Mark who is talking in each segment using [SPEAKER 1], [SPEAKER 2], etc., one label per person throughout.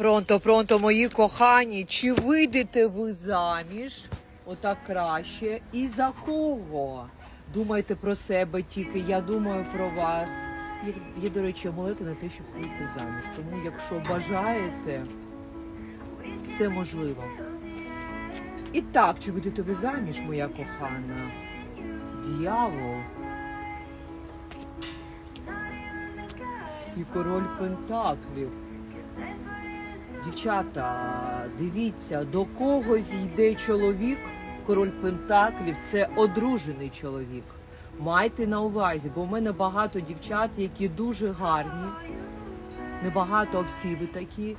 [SPEAKER 1] Пронто, пронто, мої кохані, чи вийдете ви заміж? Отак краще. І за кого? Думайте про себе тільки, я думаю про вас. Є, є до речі, молити на те, щоб вийти заміж. Тому, якщо бажаєте, все можливо. І так, чи вийдете ви заміж, моя кохана? Дьявол. І король Пентаклів. Дівчата, дивіться, до когось йде чоловік, король Пентаклів, це одружений чоловік. Майте на увазі, бо в мене багато дівчат, які дуже гарні, не багато, а всі ви такі.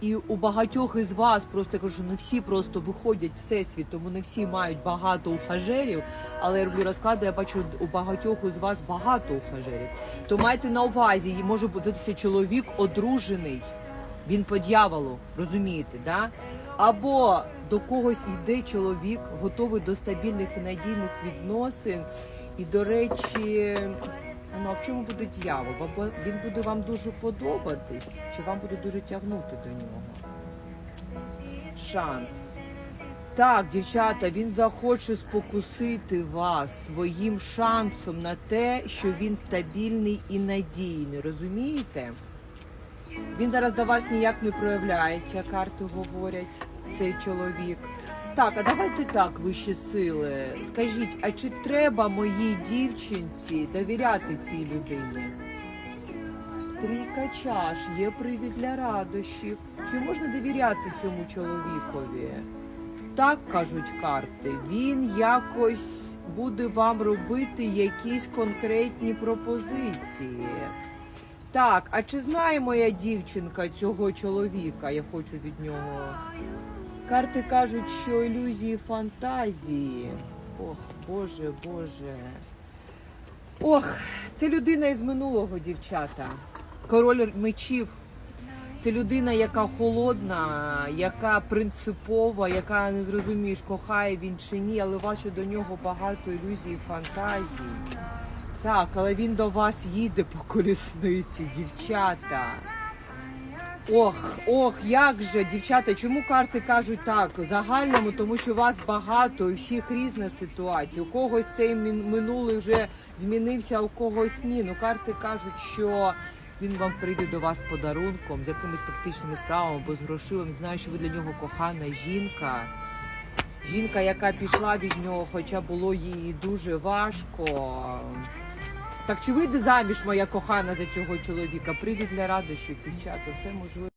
[SPEAKER 1] І у багатьох із вас просто кажу, не всі просто виходять всесвіт, тому не всі мають багато ухажерів. Але я роблю розклади, я бачу у багатьох із вас багато ухажерів. То майте на увазі, може бути чоловік одружений. Він по дьяволу, розумієте, да? Або до когось йде чоловік, готовий до стабільних і надійних відносин. І, до речі, ну а в чому буде дьявол? Або він буде вам дуже подобатись, чи вам буде дуже тягнути до нього? Шанс. Так, дівчата, він захоче спокусити вас своїм шансом на те, що він стабільний і надійний. Розумієте? Він зараз до вас ніяк не проявляється, карти говорять, цей чоловік. Так, а давайте так, вищі сили. Скажіть, а чи треба моїй дівчинці довіряти цій людині? Трійка чаш, є привід для радощів. Чи можна довіряти цьому чоловікові? Так кажуть карти, він якось буде вам робити якісь конкретні пропозиції. Так, а чи знає моя дівчинка цього чоловіка? Я хочу від нього. Карти кажуть, що ілюзії фантазії. Ох, Боже, Боже. Ох, це людина із минулого, дівчата. Король мечів. Це людина, яка холодна, яка принципова, яка не зрозумієш, кохає він чи ні, але бачу до нього багато ілюзій, і фантазій. Так, але він до вас їде по колісниці, дівчата. Ох, ох, як же, дівчата, чому карти кажуть так? Загальному, тому що вас багато, у всіх різна ситуація. У когось цей минулий вже змінився, а у когось ні. Ну карти кажуть, що він вам прийде до вас подарунком, з якимись практичними справами, або з грошивим. Знаю, що ви для нього кохана жінка. Жінка, яка пішла від нього, хоча було їй дуже важко. Так чи вийде заміж моя кохана за цього чоловіка? Привід для радощів, дівчата, все можливо.